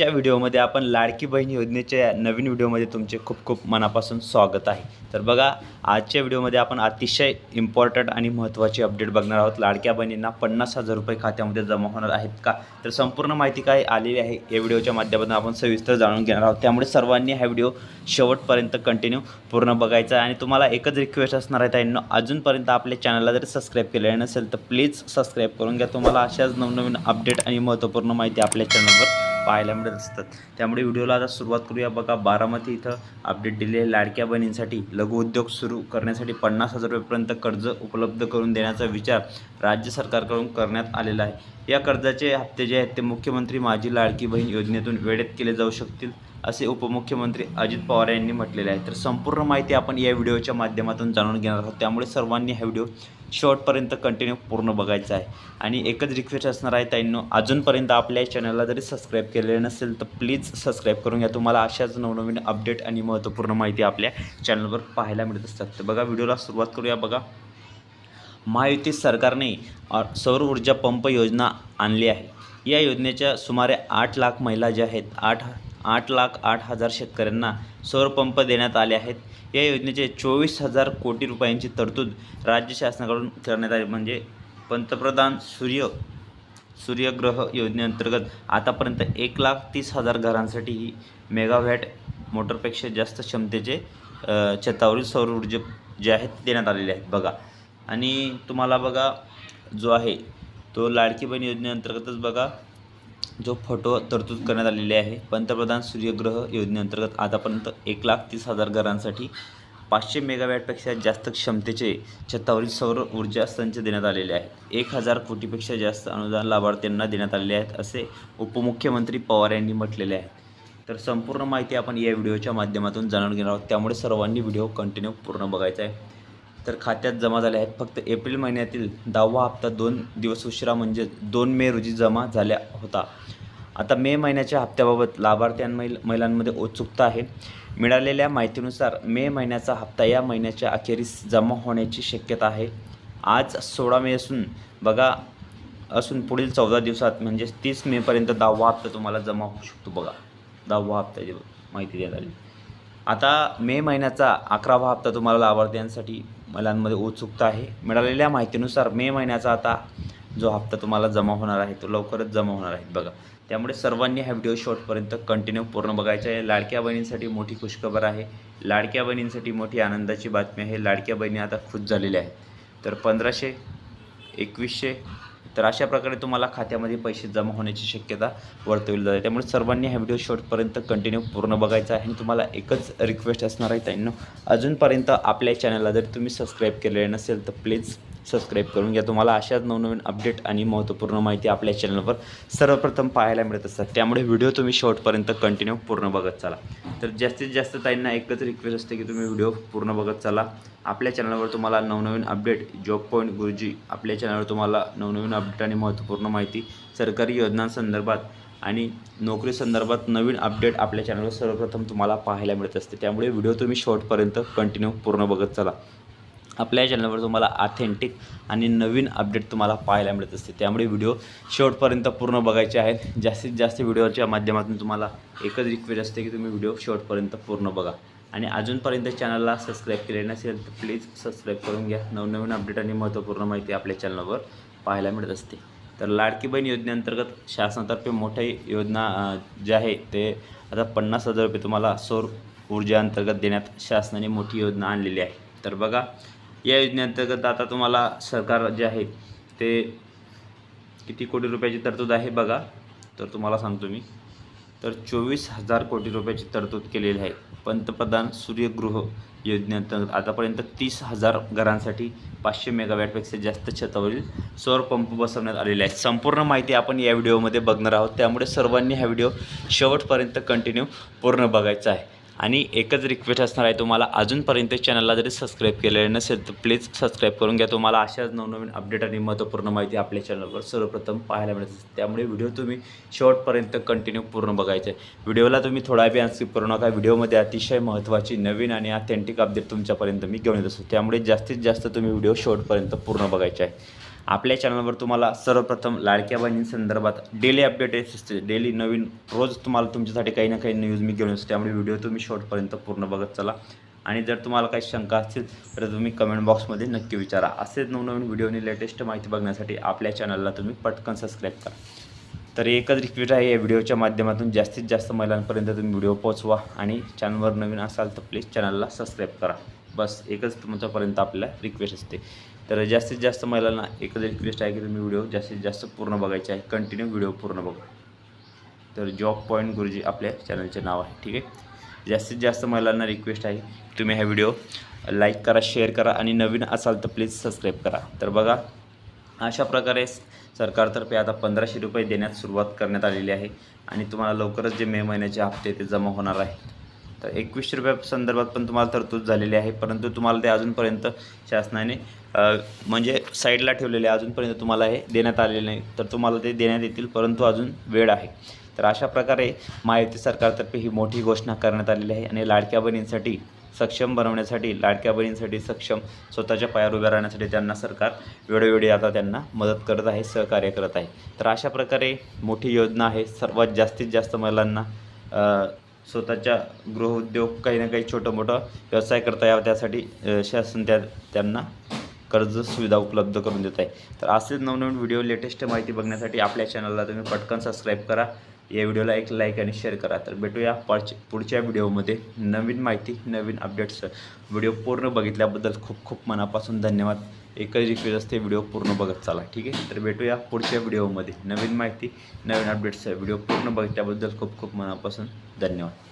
आजच्या व्हिडिओमध्ये आपण लाडकी बहीण योजनेच्या या नवीन व्हिडिओमध्ये तुमचे खूप खूप मनापासून स्वागत आहे. तर बघा आजच्या व्हिडिओमध्ये आपण अतिशय इम्पॉर्टंट आणि महत्त्वाची अपडेट बघणार आहोत. लाडक्या बहिणींना पन्नास हजार रुपये खात्यामध्ये जमा होणार आहेत का? तर संपूर्ण माहिती काय आलेली आहे या व्हिडिओच्या माध्यमातून आपण सविस्तर जाणून घेणार आहोत. त्यामुळे सर्वांनी हा व्हिडिओ शेवटपर्यंत कंटिन्यू पूर्ण बघायचा आहे. आणि तुम्हाला एकच रिक्वेस्ट असणार आहे त्यांना अजूनपर्यंत आपल्या चॅनलला जर सबस्क्राईब केलेलं नसेल तर प्लीज सबस्क्राईब करून घ्या. तुम्हाला अशाच नवनवीन अपडेट आणि महत्त्वपूर्ण माहिती आपल्या चॅनलवर पाहायला मिळत असतात त्यामुळे व्हिडिओला आता सुरुवात करूया. बघा बारामती इथं अपडेट दिलेल्या लाडक्या बहिणींसाठी. लघुउद्योग सुरू करण्यासाठी पन्नास हजार रुपयेपर्यंत कर्ज उपलब्ध करून देण्याचा विचार राज्य सरकारकडून करण्यात आलेला आहे. या कर्जाचे हप्ते जे आहेत ते मुख्यमंत्री माझी लाडकी बहीण योजनेतून वेळेत केले जाऊ शकतील. असे उपमुख्यमंत्री अजित पवार यांनी म्हटलेले आहे. तर संपूर्ण माहिती आपण या व्हिडिओच्या माध्यमातून जाणून घेणार आहोत. त्यामुळे सर्वांनी हा व्हिडिओ शॉर्टपर्यंत कंटिन्यू पूर्ण बघायचा आहे. आणि एकच रिक्वेस्ट असणार आहे ताईंनो अजूनपर्यंत आपल्या चॅनलला जरी सबस्क्राईब केलेले नसेल तर प्लीज सबस्क्राईब करून घ्या. तुम्हाला अशाच नवनवीन अपडेट आणि महत्त्वपूर्ण माहिती आपल्या चॅनलवर पाहायला मिळत असतात. तर बघा व्हिडिओला सुरुवात करूया. बघा महायुती सरकारने सौर ऊर्जा पंप योजना आणली आहे. या योजनेच्या सुमारे आठ लाख महिला ज्या आहेत आठ आठ लाख आठ हजार शेतकऱ्यांना सौरपंप देण्यात आले आहेत. या योजनेचे चोवीस हजार कोटी रुपयांची तरतूद राज्य शासनाकडून करण्यात आली. म्हणजे पंतप्रधान सूर्य सूर्यग्रह योजनेअंतर्गत आतापर्यंत एक लाख तीस हजार घरांसाठी ही मेगावॅट मोटरपेक्षा जास्त क्षमतेचे छतावरील सौर ऊर्जा जे आहेत देण्यात आलेले आहेत. बघा. आणि तुम्हाला बघा जो आहे तो लाडकी बहीण योजनेअंतर्गतच बघा. जो फोटो तरतूद करण्यात आलेली आहे. पंतप्रधान सूर्यग्रह योजनेअंतर्गत आतापर्यंत एक लाख तीस हजार घरांसाठी पाचशे मेगावॅटपेक्षा जास्त क्षमतेचे छतावरील सौर ऊर्जा संच देण्यात आलेले आहेत. एक हजार कोटीपेक्षा जास्त अनुदान लाभार्थ्यांना देण्यात आलेले आहेत असे उपमुख्यमंत्री पवार यांनी म्हटलेले आहे. तर संपूर्ण माहिती आपण या व्हिडिओच्या माध्यमातून जाणून घेणार आहोत. त्यामुळे सर्वांनी व्हिडिओ कंटिन्यू पूर्ण बघायचा आहे. तर खात्यात जमा झाले आहेत. फक्त एप्रिल महिन्यातील दहावा हप्ता दोन दिवस उशिरा म्हणजे दोन मे रोजी जमा झाल्या होता. आता मे महिन्याच्या हप्त्याबाबत लाभार्थ्यां महिलांमध्ये उत्सुकता आहे. मिळालेल्या माहितीनुसार मे महिन्याचा हप्ता या महिन्याच्या अखेरीस जमा होण्याची शक्यता आहे. आज सोळा मे असून बघा असून पुढील चौदा दिवसात म्हणजे तीस मेपर्यंत दहावा हप्ता तुम्हाला जमा होऊ शकतो बघा. दहावा हप्त्याची माहिती देण्यात आली. आता मे महिन्याचा अकरावा हप्ता तुम्हाला लाभार्थ्यांसाठी महिलांमध्ये उत्सुकता आहे. मिळालेल्या माहितीनुसार मे महिन्याचा आता जो हप्ता तुम्हाला जमा होणार आहे तो लवकरच जमा होणार आहे. बघा त्यामुळे सर्वांनी हा व्हिडिओ शॉर्टपर्यंत कंटिन्यू पूर्ण बघायचा आहे. लाडक्या बहिणींसाठी मोठी खुशखबर आहे. लाडक्या बहिणींसाठी मोठी आनंदाची बातमी आहे. लाडक्या बहिणी आता खुश झालेल्या आहेत. तर पंधराशे एकवीसशे तर अशा प्रकारे तुम्हाला खात्यामध्ये पैसे जमा होण्याची शक्यता वर्तवली जाते. त्यामुळे सर्वांनी हा व्हिडिओ शॉर्टपर्यंत कंटिन्यू पूर्ण बघायचा आहे आणि तुम्हाला एकच रिक्वेस्ट असणार आहे त्यांना अजूनपर्यंत आपल्या चॅनलला जर तुम्ही सबस्क्राईब केलेले नसेल तर प्लीज सबस्क्राईब करून घ्या. तुम्हाला अशाच नवनवीन अपडेट आणि महत्त्वपूर्ण माहिती आपल्या चॅनलवर सर्वप्रथम पाहायला मिळत असतात. त्यामुळे व्हिडिओ तुम्ही शॉर्टपर्यंत कंटिन्यू पूर्ण बघत चला. तर जास्तीत जास्त ताईंना एकच रिक्वेस्ट असते की तुम्ही व्हिडिओ पूर्ण बघत चला. आपल्या चॅनलवर तुम्हाला नवनवीन अपडेट जॉब पॉईंट गुरुजी आपल्या चॅनलवर तुम्हाला नवनवीन अपडेट आणि महत्त्वपूर्ण माहिती सरकारी योजनांसंदर्भात आणि नोकरी संदर्भात नवीन अपडेट आपल्या चॅनलवर सर्वप्रथम तुम्हाला पाहायला मिळत असते. त्यामुळे व्हिडिओ तुम्ही शॉर्टपर्यंत कंटिन्यू पूर्ण बघत चला. आपल्या चॅनलवर तुम्हाला ऑथेंटिक आणि नवीन अपडेट तुम्हाला पाहायला मिळत असते. त्यामुळे व्हिडिओ शेवटपर्यंत पूर्ण बघायचे आहेत. जास्तीत जास्त व्हिडिओच्या माध्यमातून तुम्हाला एकच रिक्वेस्ट असते की तुम्ही व्हिडिओ शेवटपर्यंत पूर्ण बघा. आणि अजूनपर्यंत चॅनलला सबस्क्राईब केले नसेल तर प्लीज सबस्क्राईब करून घ्या. नवनवीन अपडेट आणि महत्त्वपूर्ण माहिती आपल्या चॅनलवर पाहायला मिळत असते. तर लाडकी बहीण योजनेअंतर्गत शासनातर्फे मोठ्या योजना जे आहे ते आता पन्नास हजार रुपये तुम्हाला सौर ऊर्जा अंतर्गत देण्यात शासनाने मोठी योजना आणलेली आहे. तर बघा या योजनेअंतर्गत आता तुम्हाला सरकार जे आहे ते किती कोटी रुपयाची तरतूद आहे बघा. तर तुम्हाला सांगतो मी. तर चोवीस हजार कोटी रुपयाची तरतूद केलेली आहे. पंतप्रधान सूर्यगृह योजनेअंतर्गत आतापर्यंत तीस हजार घरांसाठी पाचशे मेगावॅटपेक्षा जास्त छतावरील सौर पंप बसवण्यात आलेले आहेत. संपूर्ण माहिती आपण या व्हिडिओमध्ये बघणार आहोत. त्यामुळे सर्वांनी हा व्हिडिओ शेवटपर्यंत कंटिन्यू पूर्ण बघायचा आहे. आणि एकच रिक्वेस्ट असणार आहे तुम्हाला अजूनपर्यंत चॅनलला जरी सबस्क्राईब केलेलं नसेल तर प्लीज सबस्क्राईब करून घ्या. तुम्हाला अशाच नवनवीन अपडेट आणि महत्त्वपूर्ण माहिती आपल्या चॅनलवर सर्वप्रथम पाहायला मिळत. त्यामुळे व्हिडिओ तुम्ही शेवटपर्यंत कंटिन्यू पूर्ण बघायचे. आहे व्हिडिओला तुम्ही थोडा वेळ स्किप करू नका. व्हिडिओमध्ये अतिशय महत्त्वाची नवीन आणि ऑथेंटिक अपडेट तुमच्यापर्यंत मी घेऊन येत असतो. त्यामुळे जास्तीत जास्त तुम्ही व्हिडिओ शेवटपर्यंत पूर्ण बघायचे आहे. आपल्या चॅनलवर तुम्हाला सर्वप्रथम लाडक्या बहिणींसंदर्भात डेली अपडेट असते. डेली नवीन रोज तुम्हाला तुमच्यासाठी काही ना काही न्यूज मी घेऊन असते त्यामुळे व्हिडिओ तुम्ही शॉर्टपर्यंत पूर्ण बघत चला. आणि जर तुम्हाला काही शंका असतील तर तुम्ही कमेंट बॉक्समध्ये नक्की विचारा. असेच नवनवीन व्हिडिओनी लेटेस्ट माहिती बघण्यासाठी आपल्या चॅनलला तुम्ही पटकन सबस्क्राईब करा. तर एकच रिक्वेस्ट आहे या व्हिडिओच्या माध्यमातून जास्तीत जास्त महिलांपर्यंत तुम्ही व्हिडिओ पोहोचवा आणि चॅनलवर नवीन असाल तर प्लीज चॅनलला सबस्क्राईब करा. बस एकच तुमच्यापर्यंत आपल्याला रिक्वेस्ट असते. तर जास्तीत जास्त महिलांना एकच रिक्वेस्ट आहे की तुम्ही व्हिडिओ जास्तीत जास्त पूर्ण बघायचे आहे. कंटिन्यू व्हिडिओ पूर्ण बघा. तर जॉब पॉईंट गुरुजी आपल्या चॅनलचे नाव आहे ठीक आहे? जास्तीत जास्त महिलांना रिक्वेस्ट आहे तुम्ही हा व्हिडिओ लाईक करा शेअर करा आणि नवीन असाल तर प्लीज सबस्क्राईब करा. तर बघा अशा प्रकारे सरकारतर्फे आता पंधराशे रुपये देण्यास सुरुवात करण्यात आलेली आहे आणि तुम्हाला लवकरच जे मे महिन्याचे हप्ते ते जमा होणार आहे. तर एकवीसशे रुपया संदर्भात पण तुम्हाला तरतूद झालेली आहे परंतु तुम्हाला ते अजूनपर्यंत शासनाने म्हणजे साईडला ठेवलेले अजूनपर्यंत तुम्हाला हे देण्यात आलेले नाही. तर तुम्हाला ते देण्यात येतील परंतु अजून वेळ आहे. तर अशा प्रकारे महायुती सरकारतर्फे ही मोठी घोषणा करण्यात आलेली आहे आणि लाडक्या बहिणींसाठी सक्षम बनवण्यासाठी लाडक्या बहिणींसाठी सक्षम स्वतःच्या पायावर उभ्या राहण्यासाठी त्यांना सरकार वेळोवेळी आता त्यांना मदत करत आहे सहकार्य करत आहे. तर अशा प्रकारे मोठी योजना आहे सर्वात जास्तीत जास्त महिलांना स्वतःच्या गृहउद्योग काही ना काही छोटं मोठं व्यवसाय करता यावा त्यासाठी शासन त्या त्यांना कर्ज सुविधा उपलब्ध करून देत आहे. तर असेच नवनवीन व्हिडिओ लेटेस्ट माहिती बघण्यासाठी आपल्या चॅनलला तुम्ही पटकन सबस्क्राईब करा. या व्हिडिओला एक लाईक आणि शेअर करा. तर भेटूया पाच पुढच्या व्हिडिओमध्ये नवीन माहिती नवीन अपडेट्स. व्हिडिओ पूर्ण बघितल्याबद्दल खूप खूप मनापासून धन्यवाद. एकच रिक्वेस्ट असते व्हिडिओ पूर्ण बघत चला ठीक आहे? तर भेटूया पुढच्या व्हिडिओमध्ये नवीन माहिती नवीन अपडेट्स व्हिडिओ पूर्ण बघितल्याबद्दल खूप खूप मनापासून धन्यवाद.